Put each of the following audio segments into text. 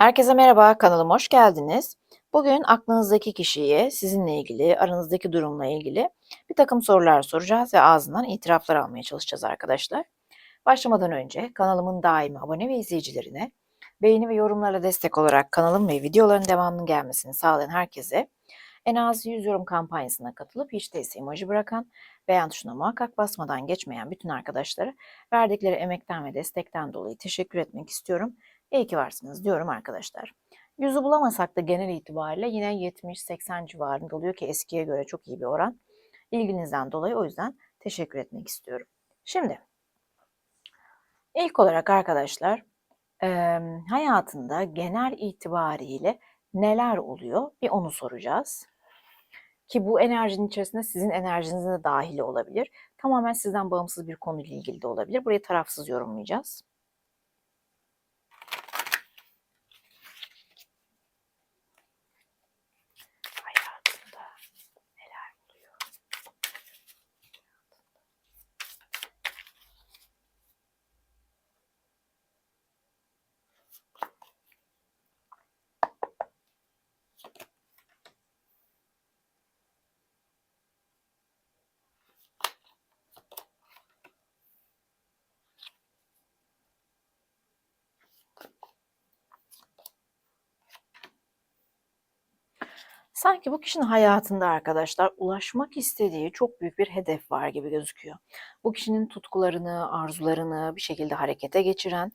Herkese merhaba, kanalıma hoş geldiniz. Bugün aklınızdaki kişiye, sizinle ilgili, aranızdaki durumla ilgili bir takım sorular soracağız ve ağzından itiraflar almaya çalışacağız arkadaşlar. Başlamadan önce kanalımın daimi abone ve izleyicilerine, beğeni ve yorumlarla destek olarak kanalım ve videoların devamının gelmesini sağlayan herkese en az 100 yorum kampanyasına katılıp hiç değilse emoji bırakan, beğen tuşuna muhakkak basmadan geçmeyen bütün arkadaşlara verdikleri emekten ve destekten dolayı teşekkür etmek istiyorum. İyi ki varsınız diyorum arkadaşlar. Yüzü bulamasak da genel itibariyle yine 70-80 civarında oluyor ki eskiye göre çok iyi bir oran. İlginizden dolayı o yüzden teşekkür etmek istiyorum. Şimdi ilk olarak arkadaşlar hayatında genel itibariyle neler oluyor bir onu soracağız. Ki bu enerjinin içerisinde sizin enerjiniz de dahil olabilir. Tamamen sizden bağımsız bir konuyla ilgili de olabilir. Burayı tarafsız yorumlayacağız. Sanki bu kişinin hayatında arkadaşlar ulaşmak istediği çok büyük bir hedef var gibi gözüküyor. Bu kişinin tutkularını, arzularını bir şekilde harekete geçiren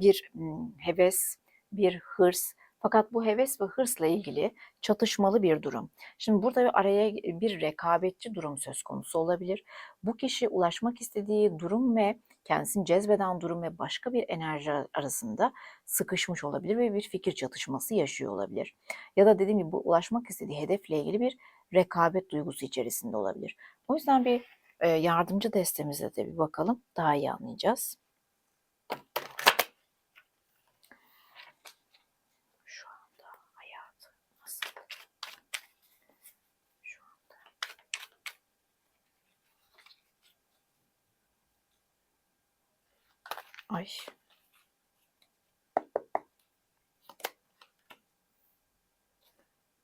bir heves, bir hırs, fakat bu heves ve hırsla ilgili çatışmalı bir durum. Şimdi burada bir araya bir rekabetçi durum söz konusu olabilir. Bu kişi ulaşmak istediği durum ve kendisini cezbeden durum ve başka bir enerji arasında sıkışmış olabilir ve bir fikir çatışması yaşıyor olabilir. Ya da dediğim gibi bu ulaşmak istediği hedefle ilgili bir rekabet duygusu içerisinde olabilir. O yüzden bir yardımcı destemize de bir bakalım daha iyi anlayacağız. Ay.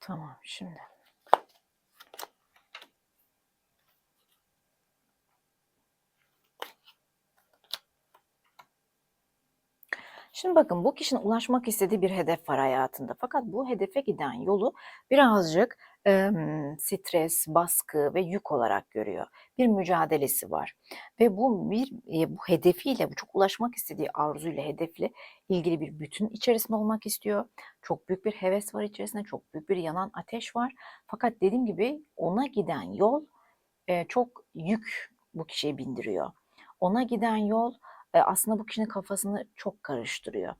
Tamam şimdi. Şimdi bakın bu kişinin ulaşmak istediği bir hedef var hayatında. Fakat bu hedefe giden yolu birazcık e, stres, baskı ve yük olarak görüyor. Bir mücadelesi var ve bu bir e, bu hedefiyle, bu çok ulaşmak istediği arzuyla, hedefle ilgili bir bütün içerisinde olmak istiyor. Çok büyük bir heves var içerisinde, çok büyük bir yanan ateş var. Fakat dediğim gibi ona giden yol e, çok yük bu kişiye bindiriyor. Ona giden yol e, aslında bu kişinin kafasını çok karıştırıyor.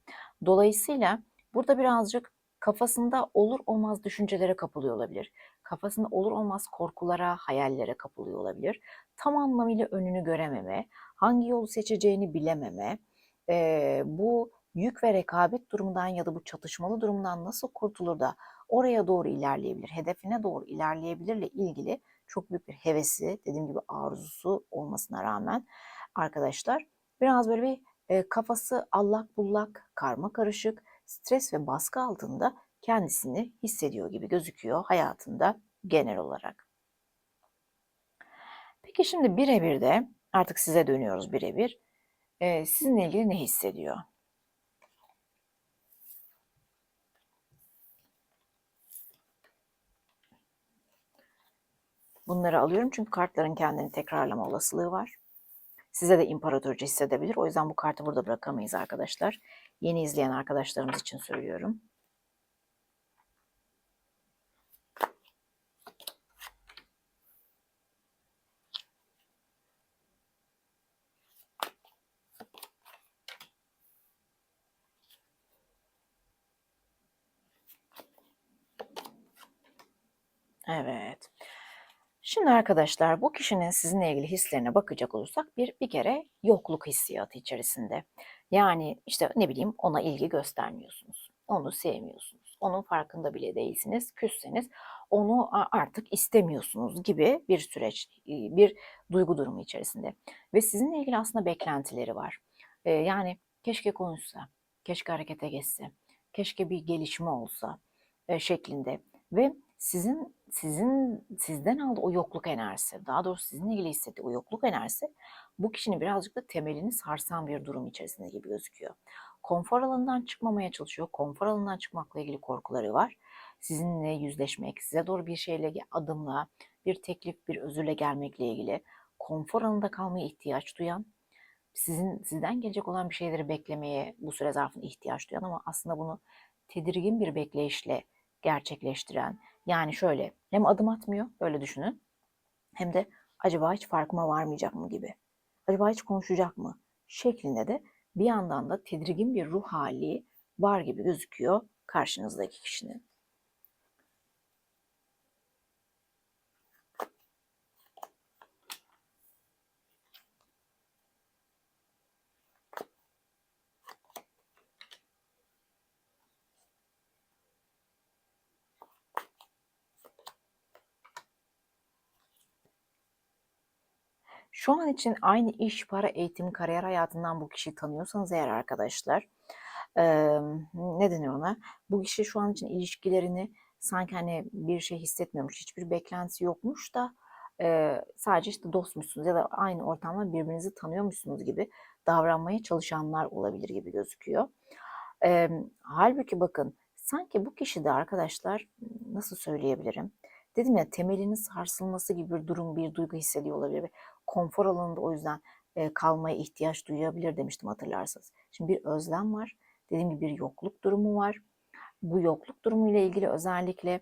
Dolayısıyla burada birazcık kafasında olur olmaz düşüncelere kapılıyor olabilir. Kafasında olur olmaz korkulara, hayallere kapılıyor olabilir. Tam anlamıyla önünü görememe, hangi yolu seçeceğini bilememe, e, bu yük ve rekabet durumundan ya da bu çatışmalı durumdan nasıl kurtulur da oraya doğru ilerleyebilir, hedefine doğru ilerleyebilirle ilgili çok büyük bir hevesi, dediğim gibi arzusu olmasına rağmen arkadaşlar biraz böyle bir e, kafası allak bullak, karma karışık, stres ve baskı altında kendisini hissediyor gibi gözüküyor hayatında genel olarak. Peki şimdi birebir de artık size dönüyoruz birebir. Ee, sizinle ilgili ne hissediyor? Bunları alıyorum çünkü kartların kendini tekrarlama olasılığı var. Size de imparatorca hissedebilir. O yüzden bu kartı burada bırakamayız arkadaşlar. Yeni izleyen arkadaşlarımız için söylüyorum. Evet. Şimdi arkadaşlar bu kişinin sizinle ilgili hislerine bakacak olursak bir bir kere yokluk hissiyatı içerisinde. Yani işte ne bileyim ona ilgi göstermiyorsunuz. Onu sevmiyorsunuz. Onun farkında bile değilsiniz. Küsseniz onu artık istemiyorsunuz gibi bir süreç, bir duygu durumu içerisinde. Ve sizinle ilgili aslında beklentileri var. Yani keşke konuşsa, keşke harekete geçse, keşke bir gelişme olsa e, şeklinde ve sizin sizin sizden aldığı o yokluk enerjisi, daha doğrusu sizinle ilgili hissettiği o yokluk enerjisi bu kişinin birazcık da temelini sarsan bir durum içerisinde gibi gözüküyor. Konfor alanından çıkmamaya çalışıyor. Konfor alanından çıkmakla ilgili korkuları var. Sizinle yüzleşmek, size doğru bir şeyle adımla, bir teklif, bir özürle gelmekle ilgili konfor alanında kalmaya ihtiyaç duyan, sizin sizden gelecek olan bir şeyleri beklemeye bu süre zarfında ihtiyaç duyan ama aslında bunu tedirgin bir bekleyişle gerçekleştiren. Yani şöyle hem adım atmıyor böyle düşünün hem de acaba hiç farkıma varmayacak mı gibi. Acaba hiç konuşacak mı şeklinde de bir yandan da tedirgin bir ruh hali var gibi gözüküyor karşınızdaki kişinin. Şu an için aynı iş, para, eğitim, kariyer hayatından bu kişiyi tanıyorsanız eğer arkadaşlar, eee, ne deniyor ona? Bu kişi şu an için ilişkilerini sanki hani bir şey hissetmiyormuş, hiçbir beklentisi yokmuş da eee, sadece işte dostmuşsunuz ya da aynı ortamda birbirinizi tanıyormuşsunuz gibi davranmaya çalışanlar olabilir gibi gözüküyor. Eee, halbuki bakın sanki bu kişi de arkadaşlar nasıl söyleyebilirim? Dedim ya temelinin sarsılması gibi bir durum, bir duygu hissediyor olabilir konfor alanında o yüzden e, kalmaya ihtiyaç duyabilir demiştim hatırlarsanız. Şimdi bir özlem var. Dediğim gibi bir yokluk durumu var. Bu yokluk durumu ile ilgili özellikle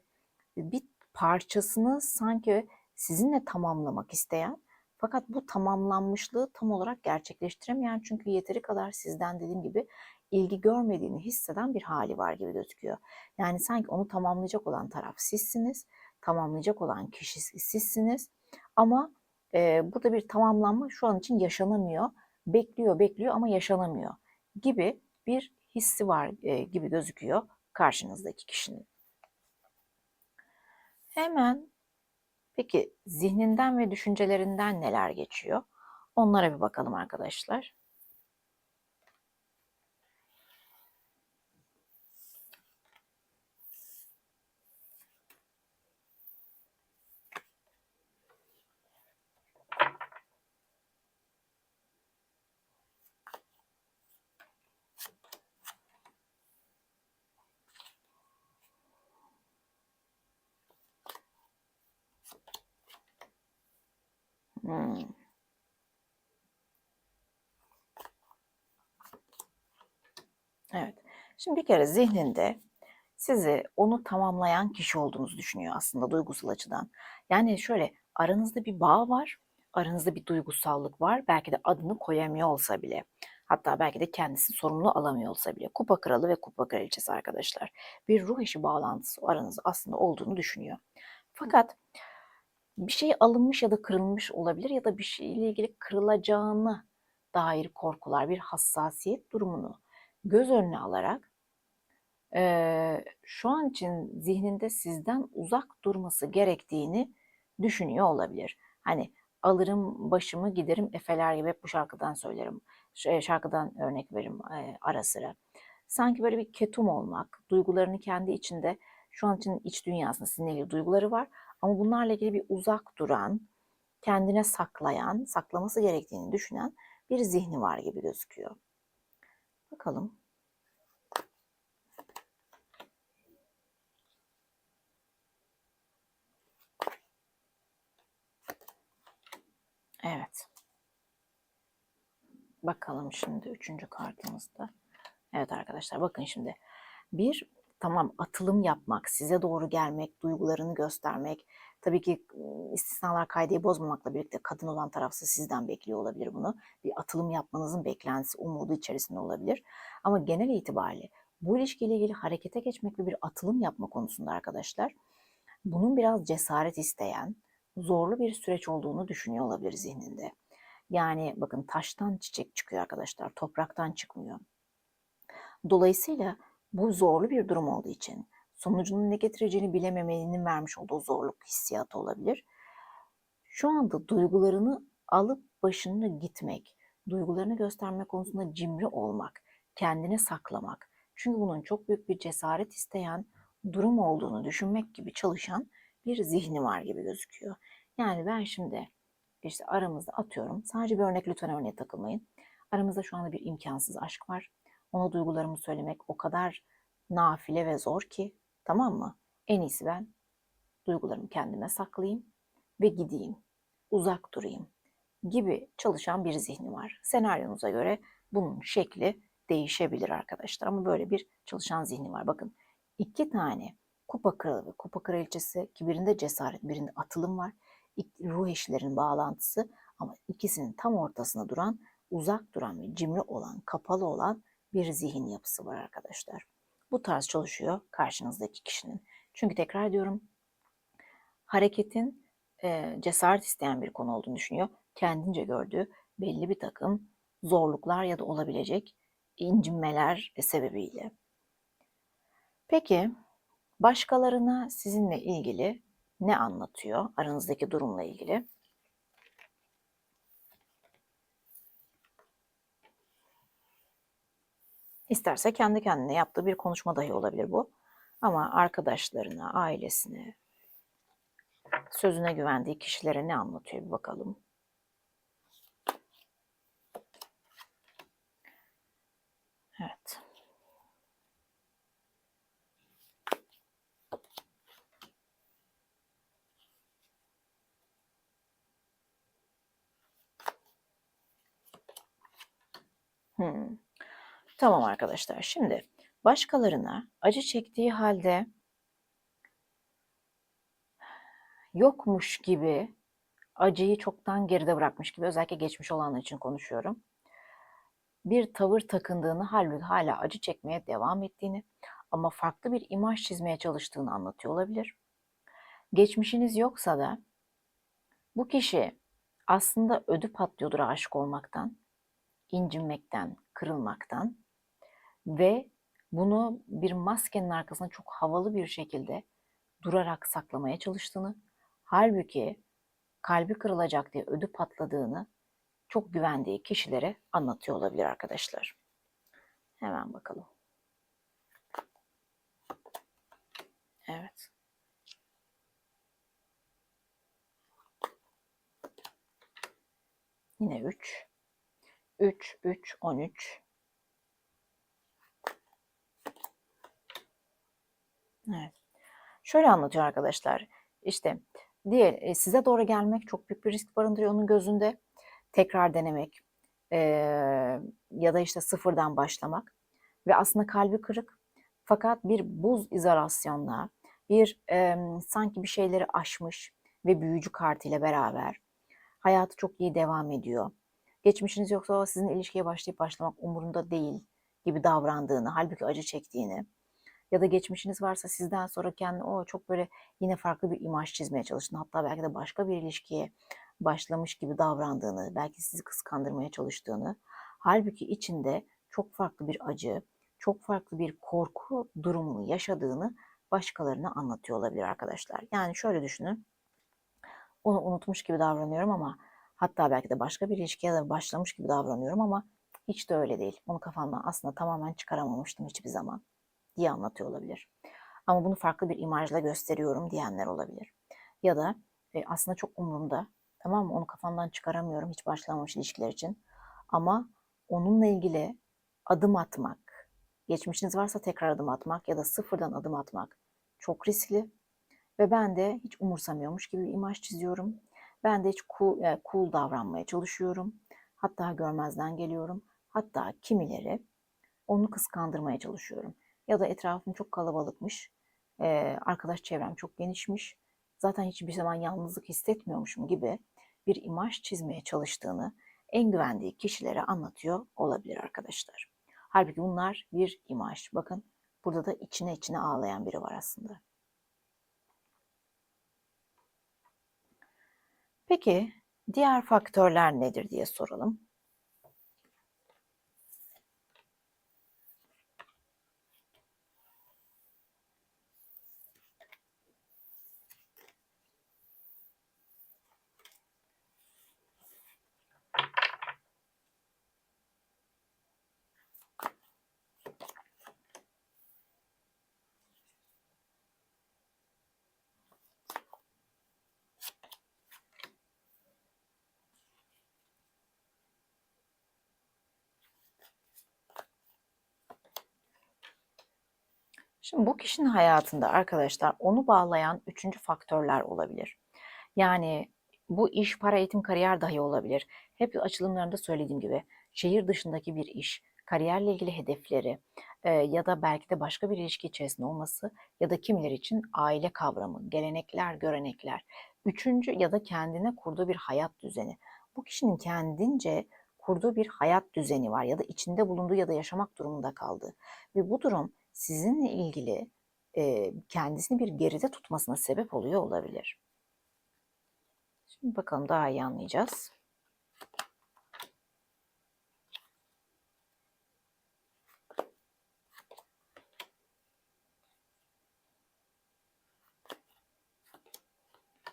bir parçasını sanki sizinle tamamlamak isteyen fakat bu tamamlanmışlığı tam olarak gerçekleştiremeyen çünkü yeteri kadar sizden dediğim gibi ilgi görmediğini hisseden bir hali var gibi gözüküyor. Yani sanki onu tamamlayacak olan taraf sizsiniz, tamamlayacak olan kişi sizsiniz ama e, burada bir tamamlanma şu an için yaşanamıyor. Bekliyor, bekliyor ama yaşanamıyor gibi bir hissi var e, gibi gözüküyor karşınızdaki kişinin. Hemen peki zihninden ve düşüncelerinden neler geçiyor? Onlara bir bakalım arkadaşlar. Hmm. Evet. Şimdi bir kere zihninde sizi onu tamamlayan kişi olduğunuzu düşünüyor aslında duygusal açıdan. Yani şöyle aranızda bir bağ var, aranızda bir duygusallık var. Belki de adını koyamıyor olsa bile. Hatta belki de kendisi sorumlu alamıyor olsa bile. Kupa kralı ve kupa kraliçesi arkadaşlar. Bir ruh eşi bağlantısı aranızda aslında olduğunu düşünüyor. Fakat bir şey alınmış ya da kırılmış olabilir ya da bir şeyle ilgili kırılacağını dair korkular, bir hassasiyet durumunu göz önüne alarak e, şu an için zihninde sizden uzak durması gerektiğini düşünüyor olabilir. Hani alırım başımı giderim efeler gibi bu şarkıdan söylerim. Şarkıdan örnek veririm e, ara sıra. Sanki böyle bir ketum olmak, duygularını kendi içinde şu an için iç dünyasında sizinle ilgili duyguları var ama bunlarla ilgili bir uzak duran, kendine saklayan, saklaması gerektiğini düşünen bir zihni var gibi gözüküyor. Bakalım. Evet. Bakalım şimdi üçüncü kartımızda. Evet arkadaşlar bakın şimdi. Bir tamam atılım yapmak, size doğru gelmek, duygularını göstermek. Tabii ki istisnalar kaydeyi bozmamakla birlikte kadın olan tarafsa sizden bekliyor olabilir bunu. Bir atılım yapmanızın beklentisi, umudu içerisinde olabilir. Ama genel itibariyle bu ilişkiyle ilgili harekete geçmek ve bir atılım yapma konusunda arkadaşlar bunun biraz cesaret isteyen, zorlu bir süreç olduğunu düşünüyor olabilir zihninde. Yani bakın taştan çiçek çıkıyor arkadaşlar, topraktan çıkmıyor. Dolayısıyla bu zorlu bir durum olduğu için sonucunun ne getireceğini bilememenin vermiş olduğu zorluk hissiyatı olabilir. Şu anda duygularını alıp başını gitmek, duygularını gösterme konusunda cimri olmak, kendini saklamak. Çünkü bunun çok büyük bir cesaret isteyen durum olduğunu düşünmek gibi çalışan bir zihni var gibi gözüküyor. Yani ben şimdi işte aramızda atıyorum. Sadece bir örnek lütfen örneğe takılmayın. Aramızda şu anda bir imkansız aşk var. Ona duygularımı söylemek o kadar nafile ve zor ki tamam mı? En iyisi ben duygularımı kendime saklayayım ve gideyim. Uzak durayım gibi çalışan bir zihni var. Senaryonuza göre bunun şekli değişebilir arkadaşlar ama böyle bir çalışan zihni var. Bakın iki tane kupa kralı ve kupa kraliçesi ki birinde cesaret birinde atılım var. Ruh eşlerinin bağlantısı ama ikisinin tam ortasında duran uzak duran ve cimri olan kapalı olan bir zihin yapısı var arkadaşlar. Bu tarz çalışıyor karşınızdaki kişinin. Çünkü tekrar diyorum hareketin e, cesaret isteyen bir konu olduğunu düşünüyor. Kendince gördüğü belli bir takım zorluklar ya da olabilecek incinmeler sebebiyle. Peki başkalarına sizinle ilgili ne anlatıyor? Aranızdaki durumla ilgili. İsterse kendi kendine yaptığı bir konuşma dahi olabilir bu. Ama arkadaşlarına, ailesine, sözüne güvendiği kişilere ne anlatıyor bir bakalım. Evet. Hmm. Tamam arkadaşlar. Şimdi başkalarına acı çektiği halde yokmuş gibi acıyı çoktan geride bırakmış gibi özellikle geçmiş olanlar için konuşuyorum. Bir tavır takındığını halbuki hala acı çekmeye devam ettiğini ama farklı bir imaj çizmeye çalıştığını anlatıyor olabilir. Geçmişiniz yoksa da bu kişi aslında ödü patlıyordur aşık olmaktan, incinmekten, kırılmaktan ve bunu bir maskenin arkasında çok havalı bir şekilde durarak saklamaya çalıştığını, halbuki kalbi kırılacak diye ödü patladığını çok güvendiği kişilere anlatıyor olabilir arkadaşlar. Hemen bakalım. Evet. Yine 3. 3, 3, 13. Evet. Şöyle anlatıyor arkadaşlar. İşte diye e, size doğru gelmek çok büyük bir risk barındırıyor onun gözünde. Tekrar denemek e, ya da işte sıfırdan başlamak ve aslında kalbi kırık fakat bir buz izolasyonla bir e, sanki bir şeyleri aşmış ve büyücü kartıyla beraber hayatı çok iyi devam ediyor. Geçmişiniz yoksa sizin ilişkiye başlayıp başlamak umurunda değil gibi davrandığını, halbuki acı çektiğini ya da geçmişiniz varsa sizden sonra kendi o çok böyle yine farklı bir imaj çizmeye çalıştığını hatta belki de başka bir ilişkiye başlamış gibi davrandığını, belki sizi kıskandırmaya çalıştığını, halbuki içinde çok farklı bir acı, çok farklı bir korku durumunu yaşadığını başkalarına anlatıyor olabilir arkadaşlar. Yani şöyle düşünün, onu unutmuş gibi davranıyorum ama hatta belki de başka bir ilişkiye de başlamış gibi davranıyorum ama hiç de öyle değil. Onu kafamdan aslında tamamen çıkaramamıştım hiçbir zaman diye anlatıyor olabilir. Ama bunu farklı bir imajla gösteriyorum diyenler olabilir. Ya da e, aslında çok umurumda tamam mı onu kafamdan çıkaramıyorum hiç başlamamış ilişkiler için. Ama onunla ilgili adım atmak, geçmişiniz varsa tekrar adım atmak ya da sıfırdan adım atmak çok riskli. Ve ben de hiç umursamıyormuş gibi bir imaj çiziyorum. Ben de hiç cool, e, cool davranmaya çalışıyorum. Hatta görmezden geliyorum. Hatta kimileri onu kıskandırmaya çalışıyorum ya da etrafım çok kalabalıkmış, e, arkadaş çevrem çok genişmiş, zaten hiçbir zaman yalnızlık hissetmiyormuşum gibi bir imaj çizmeye çalıştığını en güvendiği kişilere anlatıyor olabilir arkadaşlar. Halbuki bunlar bir imaj. Bakın burada da içine içine ağlayan biri var aslında. Peki diğer faktörler nedir diye soralım. Şimdi bu kişinin hayatında arkadaşlar onu bağlayan üçüncü faktörler olabilir. Yani bu iş, para, eğitim, kariyer dahi olabilir. Hep açılımlarında söylediğim gibi şehir dışındaki bir iş, kariyerle ilgili hedefleri e, ya da belki de başka bir ilişki içerisinde olması ya da kimileri için aile kavramı, gelenekler, görenekler. Üçüncü ya da kendine kurduğu bir hayat düzeni. Bu kişinin kendince kurduğu bir hayat düzeni var ya da içinde bulunduğu ya da yaşamak durumunda kaldığı. Ve bu durum sizinle ilgili e, kendisini bir geride tutmasına sebep oluyor olabilir. Şimdi bakalım daha iyi anlayacağız.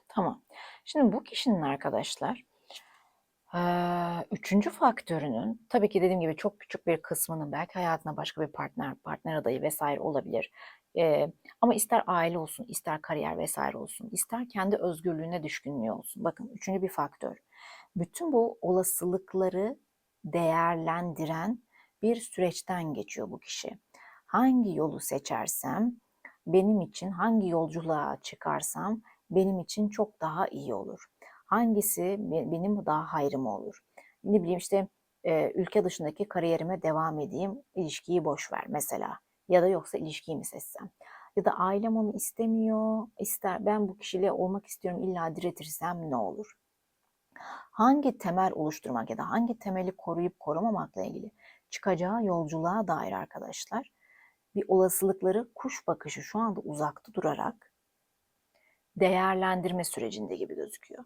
Tamam. Şimdi bu kişinin arkadaşlar üçüncü faktörünün tabii ki dediğim gibi çok küçük bir kısmının belki hayatına başka bir partner, partner adayı vesaire olabilir. ama ister aile olsun, ister kariyer vesaire olsun, ister kendi özgürlüğüne düşkünlüğü olsun. Bakın üçüncü bir faktör. Bütün bu olasılıkları değerlendiren bir süreçten geçiyor bu kişi. Hangi yolu seçersem benim için hangi yolculuğa çıkarsam benim için çok daha iyi olur. Hangisi benim daha hayrıma olur? Ne bileyim işte e, ülke dışındaki kariyerime devam edeyim, ilişkiyi boş ver mesela. Ya da yoksa ilişkiyi mi seçsem? Ya da ailem onu istemiyor, ister ben bu kişiyle olmak istiyorum illa diretirsem ne olur? Hangi temel oluşturmak ya da hangi temeli koruyup korumamakla ilgili çıkacağı yolculuğa dair arkadaşlar bir olasılıkları kuş bakışı şu anda uzakta durarak değerlendirme sürecinde gibi gözüküyor.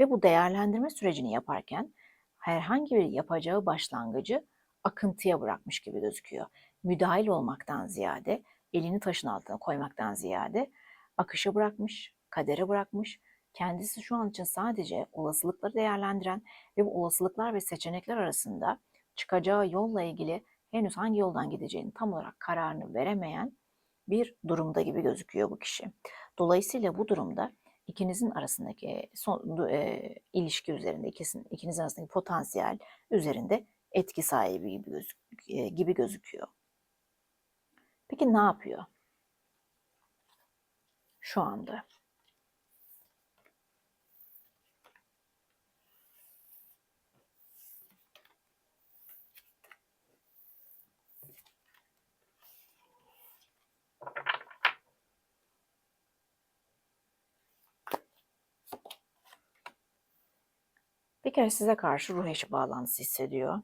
Ve bu değerlendirme sürecini yaparken herhangi bir yapacağı başlangıcı akıntıya bırakmış gibi gözüküyor. Müdahil olmaktan ziyade, elini taşın altına koymaktan ziyade akışa bırakmış, kadere bırakmış. Kendisi şu an için sadece olasılıkları değerlendiren ve bu olasılıklar ve seçenekler arasında çıkacağı yolla ilgili henüz hangi yoldan gideceğini tam olarak kararını veremeyen bir durumda gibi gözüküyor bu kişi. Dolayısıyla bu durumda ikinizin arasındaki son, e, ilişki üzerinde ikisin, ikinizin arasındaki potansiyel üzerinde etki sahibi gibi, gözük, e, gibi gözüküyor. Peki ne yapıyor? Şu anda. Kere size karşı ruh eşi bağlantısı hissediyor.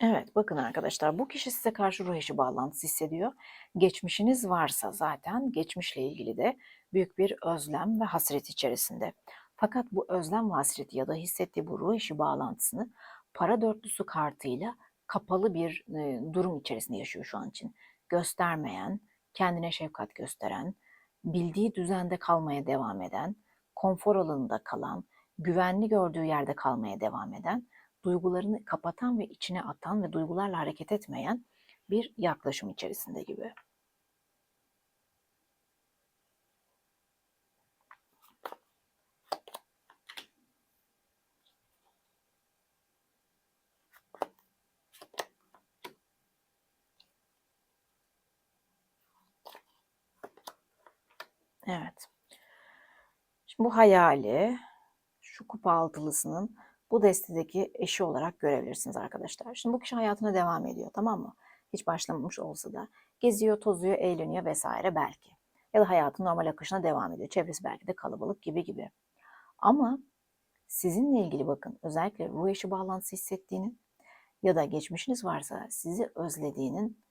Evet bakın arkadaşlar bu kişi size karşı ruh eşi bağlantısı hissediyor. Geçmişiniz varsa zaten geçmişle ilgili de büyük bir özlem ve hasret içerisinde. Fakat bu özlem ve hasreti ya da hissettiği bu ruh eşi bağlantısını para dörtlüsü kartıyla kapalı bir e, durum içerisinde yaşıyor şu an için. Göstermeyen, kendine şefkat gösteren, bildiği düzende kalmaya devam eden, konfor alanında kalan, güvenli gördüğü yerde kalmaya devam eden, duygularını kapatan ve içine atan ve duygularla hareket etmeyen bir yaklaşım içerisinde gibi. Evet. Şimdi bu hayali şu kupa altılısının bu destedeki eşi olarak görebilirsiniz arkadaşlar. Şimdi bu kişi hayatına devam ediyor tamam mı? Hiç başlamamış olsa da geziyor, tozuyor, eğleniyor vesaire belki. Ya da hayatın normal akışına devam ediyor. Çevresi belki de kalabalık gibi gibi. Ama sizinle ilgili bakın özellikle ruh eşi bağlantısı hissettiğinin ya da geçmişiniz varsa sizi özlediğinin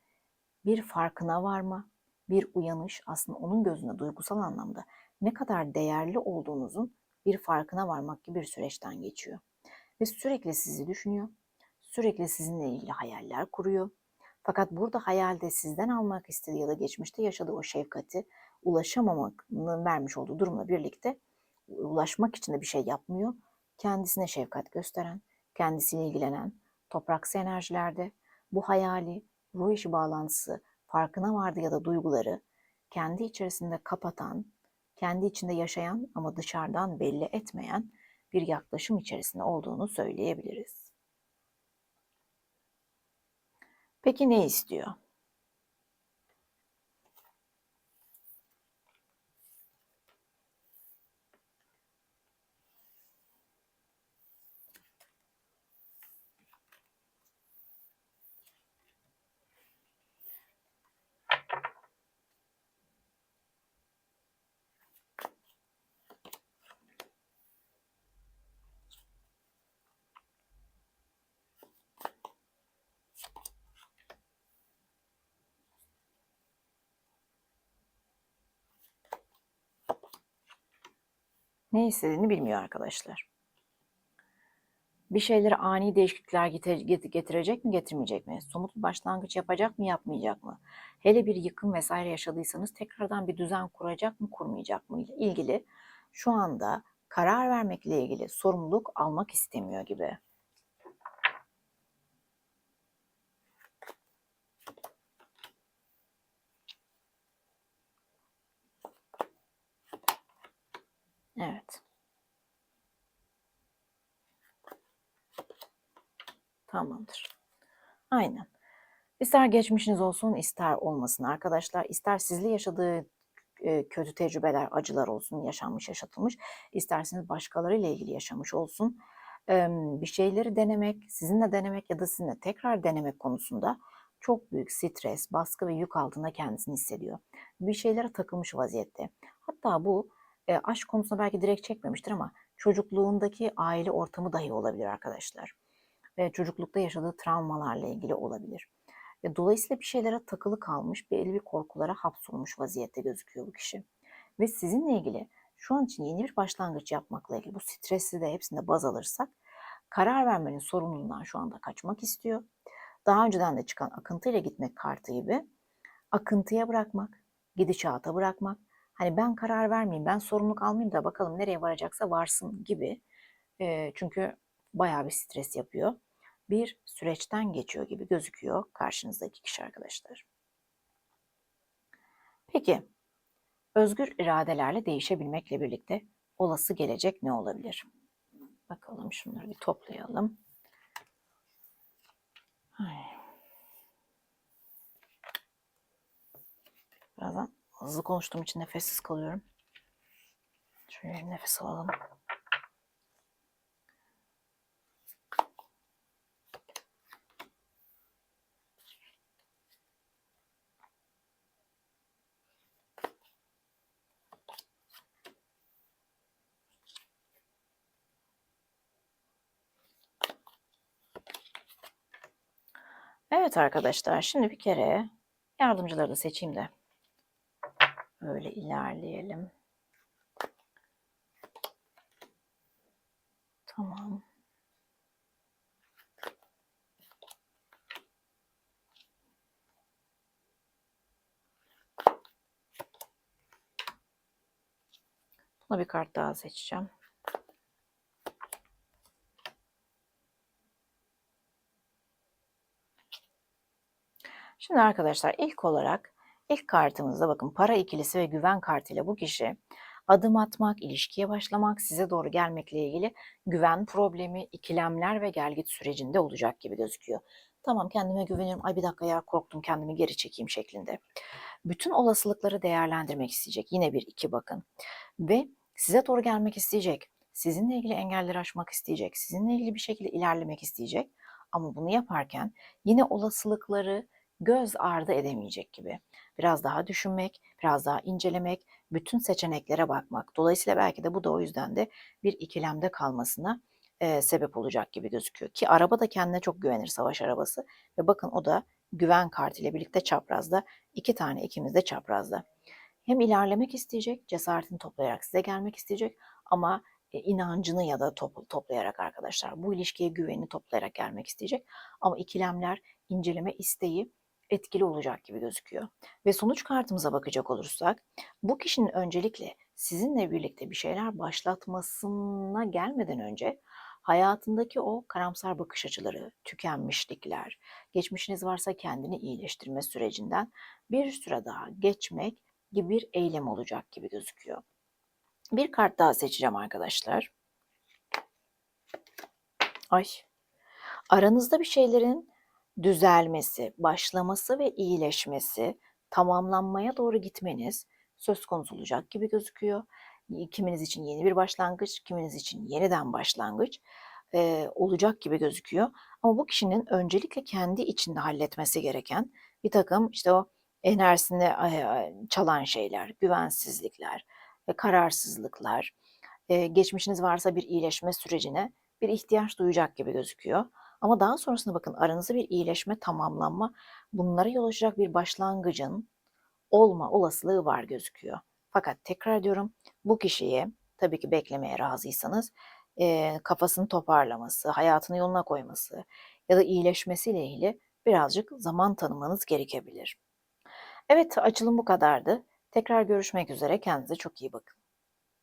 bir farkına varma, bir uyanış aslında onun gözünde duygusal anlamda ne kadar değerli olduğunuzun bir farkına varmak gibi bir süreçten geçiyor. Ve sürekli sizi düşünüyor. Sürekli sizinle ilgili hayaller kuruyor. Fakat burada hayalde sizden almak istediği ya da geçmişte yaşadığı o şefkati ulaşamamanın vermiş olduğu durumla birlikte ulaşmak için de bir şey yapmıyor. Kendisine şefkat gösteren, kendisiyle ilgilenen, topraksı enerjilerde bu hayali, ruh işi bağlantısı farkına vardı ya da duyguları kendi içerisinde kapatan kendi içinde yaşayan ama dışarıdan belli etmeyen bir yaklaşım içerisinde olduğunu söyleyebiliriz. Peki ne istiyor? Ne istediğini bilmiyor arkadaşlar. Bir şeylere ani değişiklikler getirecek mi, getirmeyecek mi? Somut bir başlangıç yapacak mı, yapmayacak mı? Hele bir yıkım vesaire yaşadıysanız tekrardan bir düzen kuracak mı, kurmayacak mı ile ilgili şu anda karar vermekle ilgili sorumluluk almak istemiyor gibi. Evet. Tamamdır. Aynen. İster geçmişiniz olsun, ister olmasın arkadaşlar. İster sizli yaşadığı e, kötü tecrübeler, acılar olsun, yaşanmış, yaşatılmış. İsterseniz başkalarıyla ilgili yaşamış olsun. Bir şeyleri denemek, sizinle denemek ya da sizinle tekrar denemek konusunda çok büyük stres, baskı ve yük altında kendisini hissediyor. Bir şeylere takılmış vaziyette. Hatta bu e, aşk konusunda belki direkt çekmemiştir ama çocukluğundaki aile ortamı dahi olabilir arkadaşlar. Ve çocuklukta yaşadığı travmalarla ilgili olabilir. Ve dolayısıyla bir şeylere takılı kalmış, belli bir korkulara hapsolmuş vaziyette gözüküyor bu kişi. Ve sizinle ilgili şu an için yeni bir başlangıç yapmakla ilgili bu stresi de hepsinde baz alırsak karar vermenin sorumluluğundan şu anda kaçmak istiyor. Daha önceden de çıkan akıntıyla gitmek kartı gibi akıntıya bırakmak, gidişata bırakmak, hani ben karar vermeyeyim, ben sorumluluk almayayım da bakalım nereye varacaksa varsın gibi. E, çünkü bayağı bir stres yapıyor. Bir süreçten geçiyor gibi gözüküyor karşınızdaki kişi arkadaşlar. Peki, özgür iradelerle değişebilmekle birlikte olası gelecek ne olabilir? Bakalım şunları bir toplayalım. Birazdan hızlı konuştuğum için nefessiz kalıyorum. Şöyle nefes alalım. Evet arkadaşlar şimdi bir kere yardımcıları da seçeyim de öyle ilerleyelim. Tamam. Buna bir kart daha seçeceğim. Şimdi arkadaşlar ilk olarak ilk kartımızda bakın para ikilisi ve güven kartıyla bu kişi adım atmak, ilişkiye başlamak, size doğru gelmekle ilgili güven problemi, ikilemler ve gelgit sürecinde olacak gibi gözüküyor. Tamam kendime güveniyorum. Ay bir dakika ya korktum kendimi geri çekeyim şeklinde. Bütün olasılıkları değerlendirmek isteyecek. Yine bir iki bakın. Ve size doğru gelmek isteyecek. Sizinle ilgili engelleri aşmak isteyecek. Sizinle ilgili bir şekilde ilerlemek isteyecek. Ama bunu yaparken yine olasılıkları göz ardı edemeyecek gibi. Biraz daha düşünmek, biraz daha incelemek, bütün seçeneklere bakmak. Dolayısıyla belki de bu da o yüzden de bir ikilemde kalmasına e, sebep olacak gibi gözüküyor. Ki araba da kendine çok güvenir savaş arabası. Ve bakın o da güven kartıyla birlikte çaprazda. iki tane ikimiz de çaprazda. Hem ilerlemek isteyecek, cesaretini toplayarak size gelmek isteyecek ama e, inancını ya da top, toplayarak arkadaşlar bu ilişkiye güvenini toplayarak gelmek isteyecek. Ama ikilemler, inceleme isteği etkili olacak gibi gözüküyor. Ve sonuç kartımıza bakacak olursak bu kişinin öncelikle sizinle birlikte bir şeyler başlatmasına gelmeden önce hayatındaki o karamsar bakış açıları, tükenmişlikler, geçmişiniz varsa kendini iyileştirme sürecinden bir süre daha geçmek gibi bir eylem olacak gibi gözüküyor. Bir kart daha seçeceğim arkadaşlar. Ay. Aranızda bir şeylerin düzelmesi, başlaması ve iyileşmesi, tamamlanmaya doğru gitmeniz söz konusu olacak gibi gözüküyor. Kiminiz için yeni bir başlangıç, kiminiz için yeniden başlangıç e, olacak gibi gözüküyor. Ama bu kişinin öncelikle kendi içinde halletmesi gereken bir takım işte o enerjisini çalan şeyler, güvensizlikler, ve kararsızlıklar, geçmişiniz varsa bir iyileşme sürecine bir ihtiyaç duyacak gibi gözüküyor. Ama daha sonrasında bakın aranızda bir iyileşme, tamamlanma, bunlara yol açacak bir başlangıcın olma olasılığı var gözüküyor. Fakat tekrar diyorum bu kişiye tabii ki beklemeye razıysanız e, kafasını toparlaması, hayatını yoluna koyması ya da iyileşmesiyle ilgili birazcık zaman tanımanız gerekebilir. Evet açılım bu kadardı. Tekrar görüşmek üzere. Kendinize çok iyi bakın.